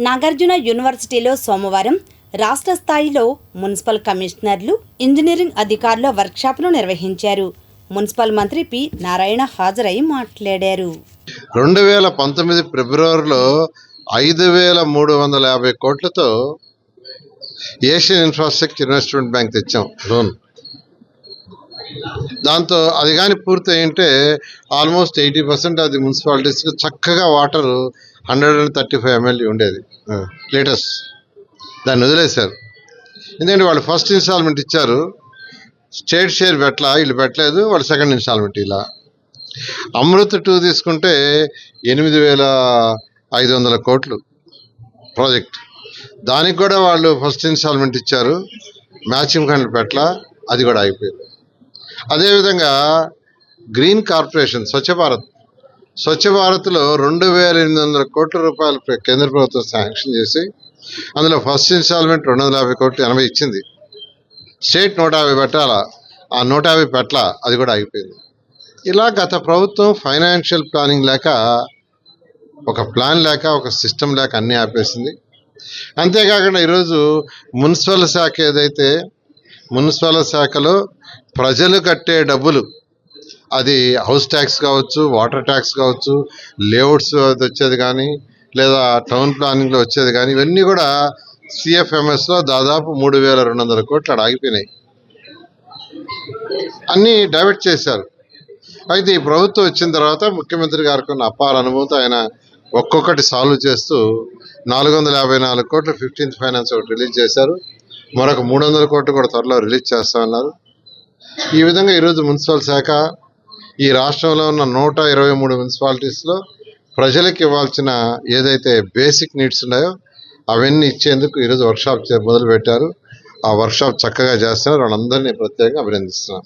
నాగార్జున యూనివర్సిటీలో సోమవారం రాష్ట్ర స్థాయిలో మున్సిపల్ కమిషనర్లు ఇంజనీరింగ్ అధికారుల వర్క్షాప్ను నిర్వహించారు. మున్సిపల్ మంత్రి పి. నారాయణ హాజరై మాట్లాడారు. రెండు వేల పంతొమ్మిది ఫిబ్రవరిలో ఐదు వేల మూడు వందల యాభై కోట్లతో ఏషియన్ ఇన్ఫ్రాస్ట్రక్చర్ ఇన్వెస్ట్మెంట్ బ్యాంక్ తెచ్చాం. లోన్. దాంతో అది కానీ పూర్తి అయింటే ఆల్మోస్ట్ ఎయిటీ పర్సెంట్ అది మున్సిపాలిటీస్కి చక్కగా water hundred and thirty five MLA ఉండేది లీటర్స్ దాన్ని వదిలేశారు. ఎందుకంటే వాళ్ళు ఫస్ట్ ఇన్స్టాల్మెంట్ ఇచ్చారు. స్టేట్ షేర్ పెట్టలా వీళ్ళు పెట్టలేదు వాళ్ళు సెకండ్ ఇన్స్టాల్మెంట్ ఇలా. అమృత్ టూ తీసుకుంటే ఎనిమిది వేల ఐదు వందల కోట్లు ప్రాజెక్ట్ దానికి కూడా వాళ్ళు ఫస్ట్ ఇన్స్టాల్మెంట్ ఇచ్చారు. మ్యాచింగ్ ఫండ్ పెట్టలా అది కూడా అయిపోయింది. అదేవిధంగా గ్రీన్ కార్పొరేషన్ స్వచ్ఛ భారత్. స్వచ్ఛ భారత్లో రెండు వేల ఎనిమిది వందల కోట్ల రూపాయలు కేంద్ర ప్రభుత్వం శాంక్షన్ చేసి అందులో ఫస్ట్ ఇన్స్టాల్మెంట్ రెండు వందల యాభై కోట్లు ఎనభై ఇచ్చింది. స్టేట్ నూట యాభై పెట్టాల? ఆ నూట యాభై పెట్టల? అది కూడా అయిపోయింది ఇలా గత ప్రభుత్వం ఫైనాన్షియల్ ప్లానింగ్ లేక ఒక ప్లాన్ లేక ఒక సిస్టమ్ లేక అన్నీ ఆపేసింది. అంతేకాకుండా ఈరోజు మున్సిపల్ శాఖ ఏదైతే మున్సిపల్ శాఖలో ప్రజలు కట్టే డబ్బులు. అది హౌస్ ట్యాక్స్ కావచ్చు వాటర్ ట్యాక్స్ కావచ్చు లేఅవుట్స్ వచ్చేది కానీ లేదా టౌన్ ప్లానింగ్లో వచ్చేది కానీ ఇవన్నీ కూడా సిఎఫ్ఎంఎస్లో దాదాపు మూడు వేల రెండు వందల కోట్లు అక్కడ ఆగిపోయినాయి. అన్నీ డైవర్ట్ చేశారు. అయితే ఈ ప్రభుత్వం వచ్చిన తర్వాత ముఖ్యమంత్రి గారికి ఉన్న అపార అనుభవంతో ఆయన ఒక్కొక్కటి సాల్వ్ చేస్తూ నాలుగు వందల యాభై నాలుగు కోట్లు ఫిఫ్టీన్త్ ఫైనాన్స్ ఒకటి రిలీజ్ చేశారు. మరొక మూడు వందల కోట్లు కూడా త్వరలో రిలీజ్ చేస్తామన్నారు. ఈ విధంగా ఈరోజు మున్సిపల్ శాఖ ఈ రాష్ట్రంలో ఉన్న నూట ఇరవై మూడు మున్సిపాలిటీస్లో ప్రజలకు ఇవ్వాల్సిన ఏదైతే బేసిక్ నీడ్స్ ఉన్నాయో అవన్నీ ఇచ్చేందుకు ఈరోజు వర్క్షాప్ మొదలు పెట్టారు ఆ వర్క్షాప్ చక్కగా చేస్తున్నారు. వాళ్ళందరినీ ప్రత్యేకంగా అభినందిస్తున్నాను